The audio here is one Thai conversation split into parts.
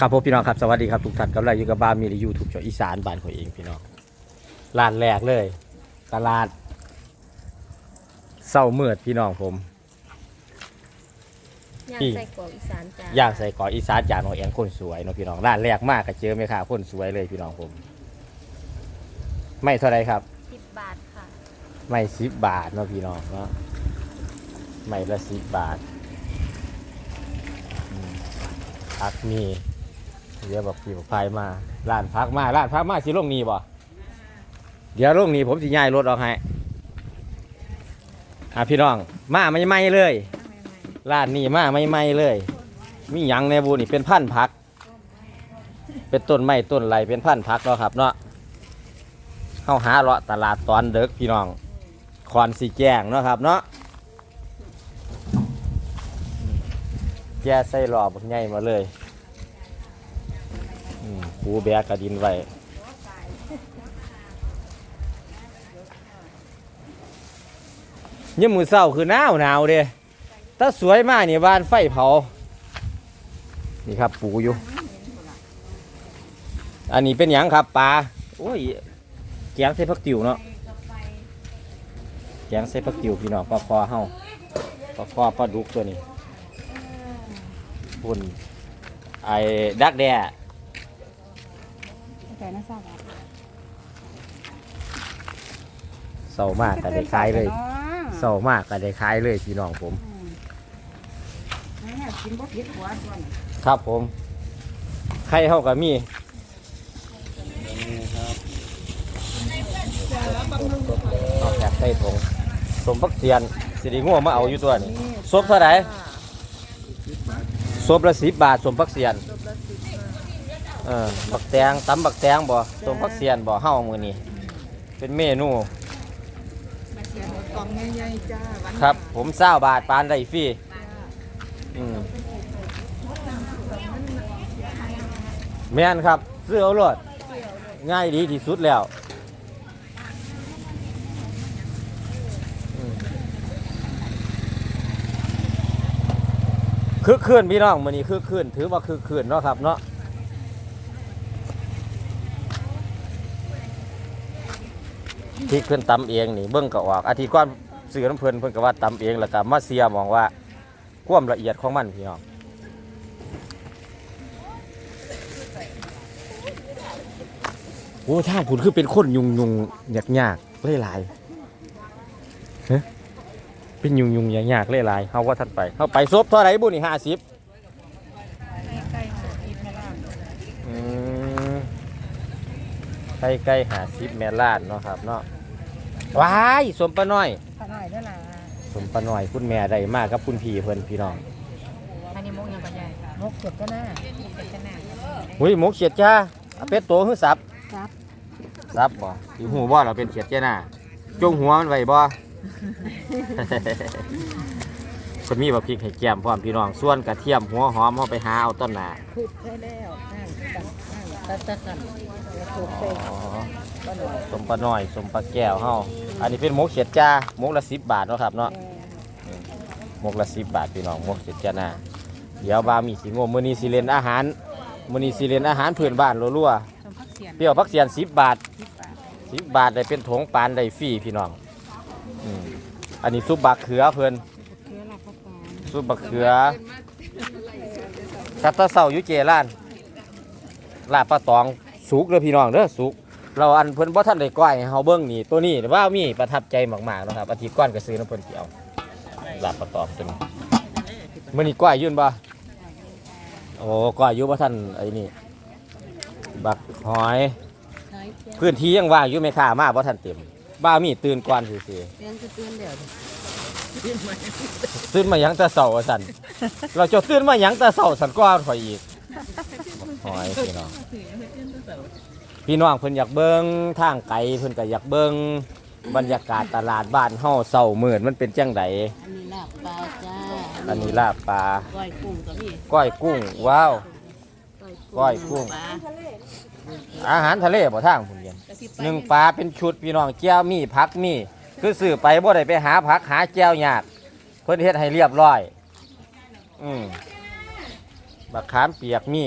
ครับผมพี่น้องครับสวัสดีครับทุกท่านกำลังอยู่กับบ้านมีในยูทูบช่องอีสานบ้านของเองพี่น้องร้านแรกเลย ตลาดเศร้าเมือดพี่น้องผมย่างพี่ใส่กรอกอีสานจ้าย่างใส่กออีสานจานของเองคนสวยเนาะพี่น้องร้านแรกมากก็เจอไหมค่ะคนสวยเลยพี่น้องผม ไม่เท่าไรครับสิบบาทค่ะ ไม่สิบบาทเนาะพี่น้องเนาะไม่ละสิบบาทอืมพักมี เดี๋ยวบอกพี่บอกพายมาร้านพักมาร้านพักมาสิลงนี้บ่เดี๋ยวลงนี้ผมสิย้ายรถออกให้อะพี่น้อง มาไม่ไม่เลยร้านนี้มาไม่ไม่เลย มีหยังในบูนี่เป็นพันธุ์ผัก เป็นต้นไม้ต้นไรเป็นพันธุ์ผักเนาะครับเนาะเข้าหาเลาะตลาดตอนเด็กพี่น้องคอนสีแจงเนาะครับเนาะแกใส่หลอบใหญ่มาเลย ปูแบกกระดินไว้ยี่มือเศร้าคือหนาวหนาวเด้ถ้าสวยมากนี่บ้านไฟเผา นี่ครับปูอยู่ อันนี้เป็นหยังครับปลาโอ้ยแกงใส่ผักติ๋วเนาะแกงใส่ผักติ๋วพี่น้องปลาคอเฮาปลาคอปลาดุกตัวนี้ปุ่นไอ้ดักแด้ แต่น่าทราบเศร้ามากก็ได้ขายเลยเศร้ามากก็ได้ขายเลยพี่น้องผมนี่กินบ่ผิดหัวส่วนครับผมไข่เฮาก็มีเอาแขกใส่ถุงสมพักเสียนสิริง่วงมาเอาอยู่ตัวนี้ซบเท่าไหร่ซบละสิบบาทสมพักเสียน จบละสิบค่ะ เออบักแตงตำบักแตงบ่ต้มผักเสียนบ่เฮามือนี้เป็นเมนูมาเสียงกล่องใหญ่ๆจ้าวันครับ ผมเศร้าบาทปานได้ฟรีอืมแม่นครับซื้อเอารถง่ายดีที่สุดแล้วอืมคึกคืนพี่น้องมื้อนี้คึกคืนถือว่าคึกคืนเนาะครับเนาะ ที่เพิ่อนตำเองนี่เบิ่งก็ออกอาทิตย์ก่อนซื้อน้ำเพิ่นเพิ่นก็ว่าตำเองแล้วก็มาเสียมองว่าความละเอียดของมันพี่น้องโอ้ท่างผุนคือเป็นคนยุงยุงยากยากๆหลายเฮ้เป็นยุงยุงยากยากๆหลายเฮาว่าทันไปเฮาไปซบเท่าไรบุนี่ห้าสิบใกล้ใกล้หาสิบแม่ลานเนาะครับเนาะ ว้ายสมปะน้อยขน่อยได้ล่ะสมปะหน่อยคุณแม่ได้มากกับคุณพี่เพิ่นพี่น้องอันนี้มุกยังปัญญามกเก็บก็น่าเก็บก็น่าหุ้ยหมูเขียดจ้าเอาเป็ดโตหือสับครับสับบ่สิหูบ่เราเป็นเขียดจ้าหน้าจงหัวมันไว้บ่คนมีบักพริกให้แก้มพร้อมพี่น้องส่วนกระเทียมหัวหอมเฮาไปหาเอาต้นหน้าพูดได้แล้วนั่งกันนั่ง ตะตะกันถูกเตะอ๋อก็หนูสมปะน้อยสมปะแก้วเฮาอันนี้เป็นหมูเขียดจ้าหมูละ10บาทเนาะครับเนาะหมูละ10บาทพี่น้องหมูเขียดจ้าหน้าเดี๋ยวบามีสิงมมื้อนี้สิเล่นอาหารมื้อนี้สิเล่นอาหารพื้นบ้านรัวๆทำพักเสียนเปรี้ยวพักเสียนสิบบาทสิบบาทสิบบาทได้เป็นถงปานได้ฟรีพี่น้องอืมอันนี้ซุปบักเขือเพิ่นเคือหลักก็ปานซุปบักเขือคัตตาเสาอยู่เจร้าน ลาบปลาตองสุกเด้อพี่น้องเด้อสุก เราอันเพิ่นบ่ทันได้ก้อยให้เฮาเบิ่งนี่ตัวนี้แต่ว่ามีประทับใจมากๆเนาะครับอาทิตย์ก่อนก็ซื้อน้ำเพิ่นเกี่ยวลาบปลาตองตัวนี้มื้อนี้ก้อยอยืนบ่โอ้ก้อยอยู่บ่ทันไอ้นี่บักหอยน้อยเพียงพื้นที่ยังว่างอยู่ไหมค่ามาบ่ทันเต็มบ้ามีตื่นก่อนซื่อเพียงจะเตือนเดี๋ยวๆตื่นมาหยังแต่เช้าว่าซั่นเราจะตื่นมาหยังแต่เช้าซั่นก่อนข่อยอีก หอยพี่น้องพี่น้องเพิ่นอยากเบิ่งทางไกลเพิ่นก็อยากเบิ่งบรรยากาศตลาดบ้านเฮาเช้ามื้อมันเป็นจังไดอันนี้ลาบปลาจ้าอันนี้ลาบปลาก้อยกุ้งก็มีก้อยกุ้งว้าวก้อยกุ้ง ปลาอาหารทะเลบ่ทางพุ่นเรียนกระสิบไปหนึ่งปลาเป็นชุดพี่น้องแก้วมีผักมี คือซื้อไปบ่ได้ไปหาผักหาแก้วยากเพิ่นเฮ็ดให้เรียบร้อย อืมบักขามเปียกมี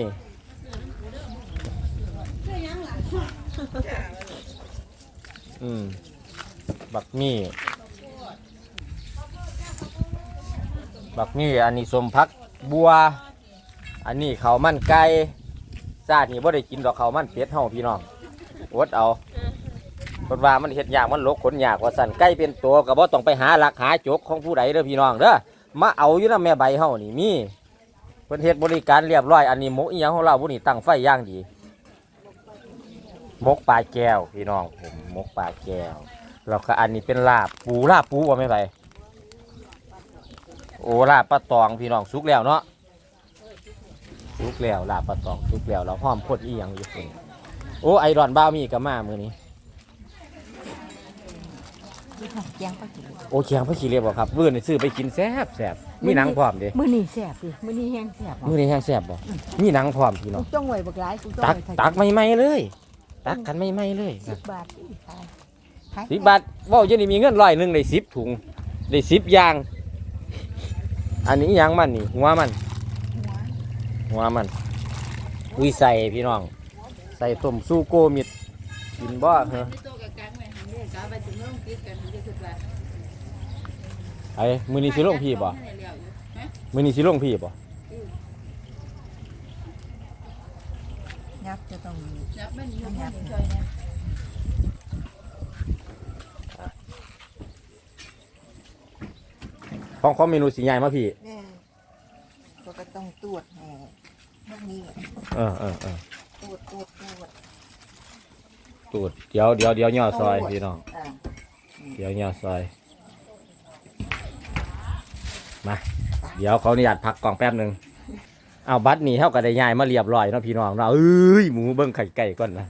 อืม บักมี่ บักมี่อันนี้สมพักบัว อันนี้เขาวมันไก่ซาดนี่บ่ได้กินดอกเขาวมันเป็ดเฮาพี่น้องอดเอาคนว่ามันเฮ็ดยากมันลกขนยากว่าสั่นไก่เป็นตัวก็บ่ต้องไปหาหลักหาจกของผู้ใดเด้อพี่น้องเด้อมาเอาอยู่นำแม่ใบเฮานี่มีเพิ่นเฮ็ดบริการเรียบร้อยอันนี้หมกอีหยังของเราผู้นี้ตั้งไฟอย่างดี มกปลาแก้วพี่น้องผมหมกปลาแก้วแล้วก็อันนี้เป็นลาบปูลาบปูว่าแม่ใบโอ้ลาบปลาตองพี่น้องสุกแล้วเนาะสุกแล้วลาบปลาตองสุกแล้วเราหอมพดอีหยังอยู่คนโอ้ไอรอนบ้าวมีกับมามือนี้แกงปลาจิ๋วโอ้เคียงพระขี้เรียบบ่ครับมื้อนี้ซื้อไปกินแซ่บแซ่บมีหนังพร้อมเด้มื้อนี้แซ่บดิมื้อนี้แห้งแซ่บมื้อนี้แห้งแซ่บบ่มีหนังพร้อมพี่น้กูองจ้องไว้บักหลายกูจ้องตักไว้ตักใหม่ๆเลย ตักกันใหม่ๆเลยสิบบาทอีกขายขายสิบบาทเว้าเดี๋ยวนี้มีเงินร้อยหนึงได้10ถุงได้10อย่าง อันนี้อิหยังมันนี่หัวมัน หัวมันอุ้ยใส่พี่น้อง ใส่ต้มสู้โกมิดกินบ่เหรอไอ้มือนี้สิลงพี่บ่มือนี้สิลงพี่บ่ ยับจะต้องยับมันอยู่ยับช่วยนะของของเมนูสีใหญ่มาพี่ แม่ก็ก็ต้องตรวจแห่พวกนี้เออเออเออตรวจตรวจตรวจตูดเดี๋ยวเดี๋ยวเดี๋ยวย่อซอยพี่น้อง อ่าเดี๋ยวย่อซอย มา เดี๋ยวเขาอนุญาตพักกล่องแป๊บหนึง เอาบัตรนี่เท่ากับได้ย้ายมาเรียบร้อยเนาะพี่น้องเนาะเอ้ยหมูเบิ้งไข่ไก่ก่อนนะ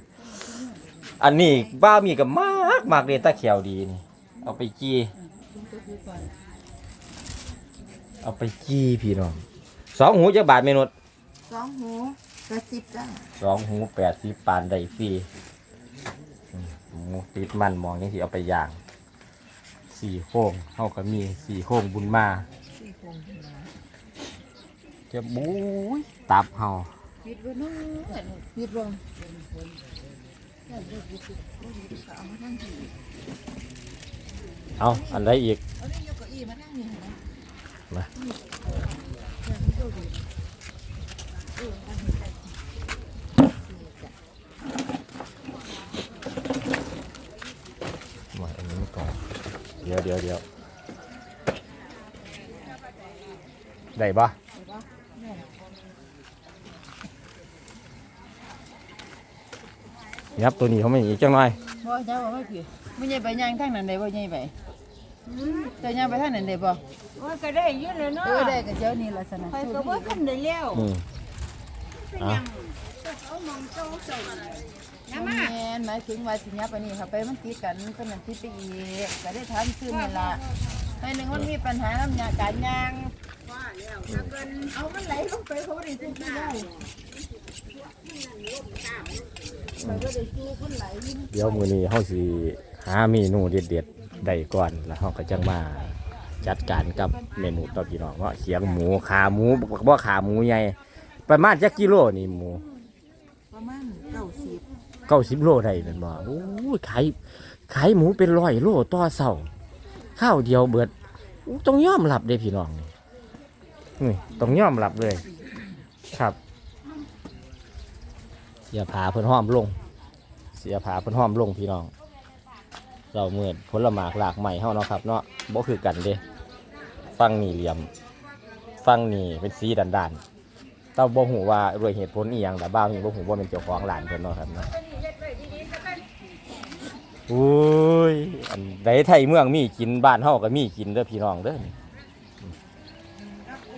อันนี้บ้ามีกับมากมากเลยตาเขียวดีนี่ เอาไปจี้เอาไปจี้พี่น้องสองหูจะบาทเมนุษสองหูกระสิบจ้าสองหูแปดสิบปานได้ฟรีอืมหมูติดมันมองยังสิเอาไปย่างสี่โค้งเท่ากับมีสี่โค้งบุญมาสี่คงขึ้นมา จะบู๊ยตับเฮาปิดไว้นู่นปิดลงเอาอันใดอีกเอานี่ยกเก้าอี้มานั่งนี่เห็นไหมมามาอันนี้ก่อนเดี๋ยวเดี๋ยวเดี๋ยวได้ปะ ยับตัวนี้เขาไม่อีกจังหน่อยบ่เจ้าบ่ไม่ผิดไม่ใช่ไปย่างทางนั้นได้บ่ใช่ไปเจ้าย่างไปทางนั้นได้บ่ว่าก็ได้อยืดเลยเนาะเออได้ก็เจ้านี่ลักษณะใครก็ว่าทันได้แล้วอืมเอาแม่นหมายถึงว่าสิญญาไปนี่ค่ะไปมันติดกันเป็นนั้นติดไปอีกก็ได้ถามชื่อนี่ล่ะให้หนึ่งมันมีปัญหาน้ำยาการย่างเอามันไหลลงไปเขาบ่ได้ซื้อที่ได้ เดี๋ยวมือนี้เขาสิหาเมนูเด็ดๆได้ก่อนแล้วเขาก็จังมาจัดการกับเมนูต่อพี่น้องว่าเขียงหมูขาหมูบ่ขาหมูใหญ่ประมาณจักกิโลนี่หมูประมาณเก้าสิบเก้าสิบโลได้เป็นบ่โอ้ยขายขายหมูเป็นร้อยโลต่อเสาข้าวเดียวเบิดอู้ต้องยอมรับเด้พี่น้องนี่ต้องยอมรับเลย ครับ เสียผาเพิ่นห้อมลง เสียผาเพิ่นห้อมลงพี่น้อง เราเมื่อผลหมากหลากใหม่เฮาเนาะครับเนาะบ่คือกันเด้ฟังนี่เหลี่ยม ฟังนี่เป็นสีดันดานๆแต่บ่ฮู้ว่าด้วยเหตุผลอีหยังแต่บ้าวนี่บ่ฮู้ว่าเป็นเจ้าของร้านเพิ่นเนาะครับเนาะโอ้ยอันใดไทยเมืองมีกินบ้านเฮาก็มีกินเด้อพี่น้องเด้อ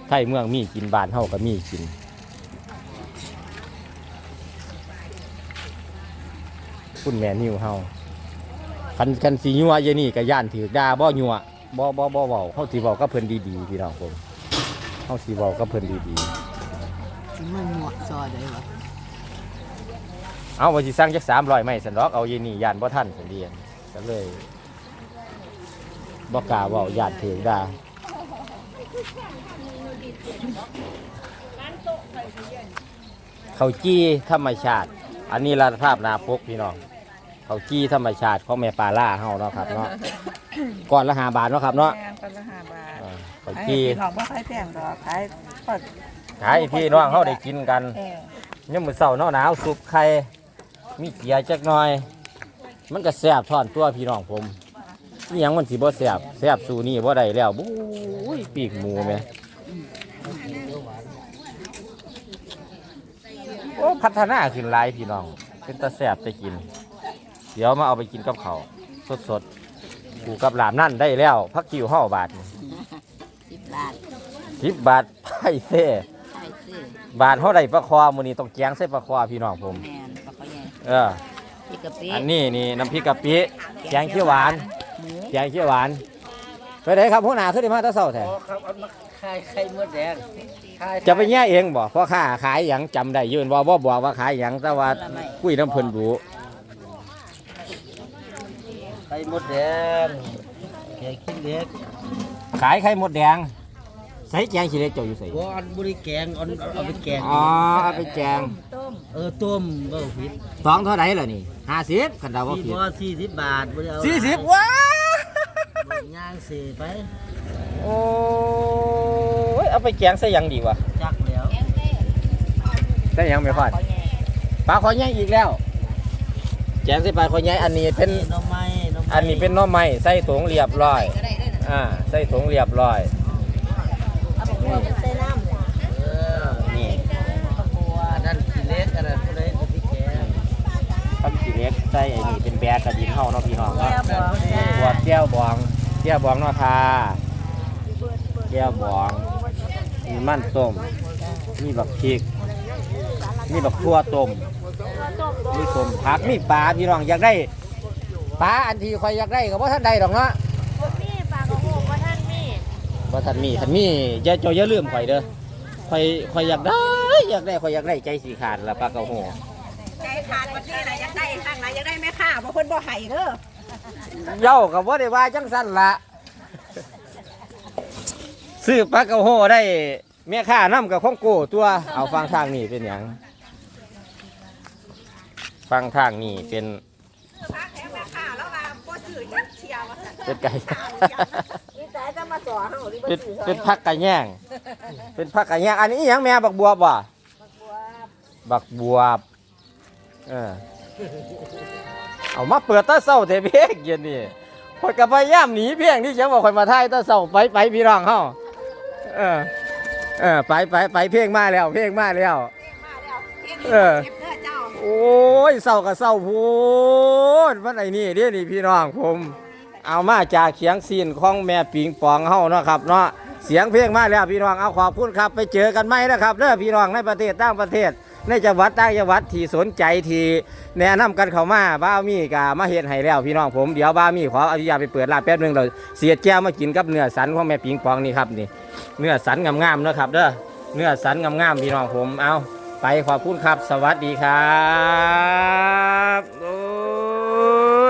ไทยเมืองมีกินบ้านเฮาก็มีกิน คุณแม่นิวเฮาคันคันสียัวเยนี่ก็ย่านถือด่าบ่ยัวบ่บ่บ่เว้าเฮาสิเว้ากับเพิ่นดีๆพี่น้องผมเฮาสิเว้ากับเพิ่นดีสิมันหมวกซอได้วะๆเอาว่าสิสั่งจัก300ไม้ซั่นดอกเอาเยนี่ย่านบ่ทันซั่นเดียนก็เลยบ่กล้าเว้าย่านถือด่าข้าวจี้ธรรมชาติ อันนี้ลาภาพนาปกพี่น้อง เขากี้ธรรมชาติของแม่ปลาล่าเฮาเนาะครับเนาะก่อนละหาบาทเนาะครับเนาะแม่นคนละห้าบาทอ่าเขาไอ้กี้พี่น้องบ่ขายแพงดอกขายก็ขายให้พี่น้องเฮาได้กินกัน เออ ยามมื้อเช้าหนาวๆสุกไข่มีเกลือจักหน่อย มันก็แซ่บทอนตัวพี่น้องผมนี่ยังมันสิบ่แซ่บแซ่บสู่นี่บ่ได้แล้วบู้ยปีกหมูแม่โอ้พัฒนาขึ้นหลายพี่น้อง เป็นตาแซ่บจะกิน เดี๋ยวมาเอาไปกินกับเขาวสดๆกูกับหลามนั่นได้แล้วพักคิวห่อบาทสิบบาทสิบบาทไผ่เซ่ใช่สิบาทเท่าไรปลาคอมือนี้ต้องแกงใส่ปลาคอพี่น้องผม แม่นปลาเขาใหญ่เออพริกกะปิอันนี้นี่น้ำพริกกะปิแกงเขียวหวาน หมูแกงเขียวหวาน ไปไหนครับหัวหน้าขึ้นมาแตะเศร้าแท้ครับเอามาขายไข่มดแดงขายจะไปแย่เองบ่เพราะข้าขายหยังจำได้ยืนว่าบ่บอกว่าขายหยังแต่ว่าคุยน้ำเพิ่นดู ไข่มดแดงแกงขี้เหล็กขายไข่มดแดง ใส่แกงขี้เหล็กเจ้าอยู่ใส่บ่อันบ่ได้แกงเอาเอาไปแกงอ๋อเอาไปแกงเออต้มบ่ผิดสองเท่าไหร่ล่ะนี่ห้าสิบขันดาวว่าผิดสี่สิบบาทบ่ได้เอาสี่สิบว้าย่างเสไป โอ้ยเอาไปแกงใส่หยังดีวะจักแล้วใส่หยังไม่พอดปลาคอใหญ่อีกแล้ว แกงใส่ปลาคอใหญ่อันนี้เป็นนี่หน่อไม้หน่อไม้อันนี้เป็นหน้อไม้ใส่ถุงเรียบร้อยอ่าใส่ถุงเรียบร้อยเออนี่อันนั้นขี้เหล็กอันนั้นบ่ได้เอาไปแกงต้นสีเล็กใส่ไอ้นี่เป็นแบกกระดินเฮาเนาะพี่น้องเนาะ แก้วบองจ้าบวชแก้วบองแก้วบองเนาะทาแก้วบองมีมันต้มมีบักพริกมีบักทั่วต้ม มีต้มผักมีปลาพี่น้องอยากได้ปลาอันที่คอยอยากได้ก็บ่ทันได้ดอกเนาะมีปลากระโหกว่าท่านมีบ่ทันมีทันมีอย่าเจ้าอย่าลืมข่อยเด้อข่อยข่อยอยากได้อยากได้ข่อยอยากได้ใจสิขาดละปลากระโหใจขาดวันนี้นะอยากได้ข้างไหนอยากได้แม่ค้าเพราะคนบ่ให้เด้อเย้ากับว่าได้ว่าจังสั้นละซื้อปลากระโหได้แม่ค้าน้ำกับข้องโก้ตัวเอาฟังทางนี่เป็นหยัง ฟังทางนี่เป็นพักแถมแม่ค้าแล้วว่าบ่ซื้อยักเชียวว่าซั่นเป็นไก่ นี่แต่จะมาสอเฮาดิบ่เป็นซื้อเป็นพักกระแยงเป็นพักกระแยงอันนี้อิหยังแม่บักบวบว่ะบักบวบเออเอามาเปิดตาเศร้าแต่เพียงเย็นนี่คอยกับพยายามหนีเพียงที่จะบอกคอยมาท่ายตาเศร้าไปไปพี่น้องเฮาเออเออไปไปไปเพลงมาแล้ว เพลงมาแล้วมาแล้วเฮ็ดเออ โอ้ยเศร้ากับเศร้าพูดมันไอ้นี่เด้นี่พี่น้องผม เอามาจากเขียงซีนของแม่ปิงปองเฮาเนาะครับเนาะเสียงเพลงมาแล้วพี่น้องเอาขอบคุณครับไปเจอกันไหมนะครับเด้อพี่น้องในประเทศต่างประเทศ ในจังหวัดต่างจังหวัดที่สนใจที่แนะนำกันเข้ามาบ้ามีกามาเฮ็ดให้แล้วพี่น้องผมเดี๋ยวบ้ามีขออนุญาตไปเปิดร้านแป๊บนึงเราเสียดแก้วมากินกับเนื้อสันของแม่ปิงปองนี่ครับนี่ เนื้อสันงามๆนะครับเด้อเนื้อสันงามๆพี่น้องผมเอา ไปขอบคุณครับ สวัสดีครับโอ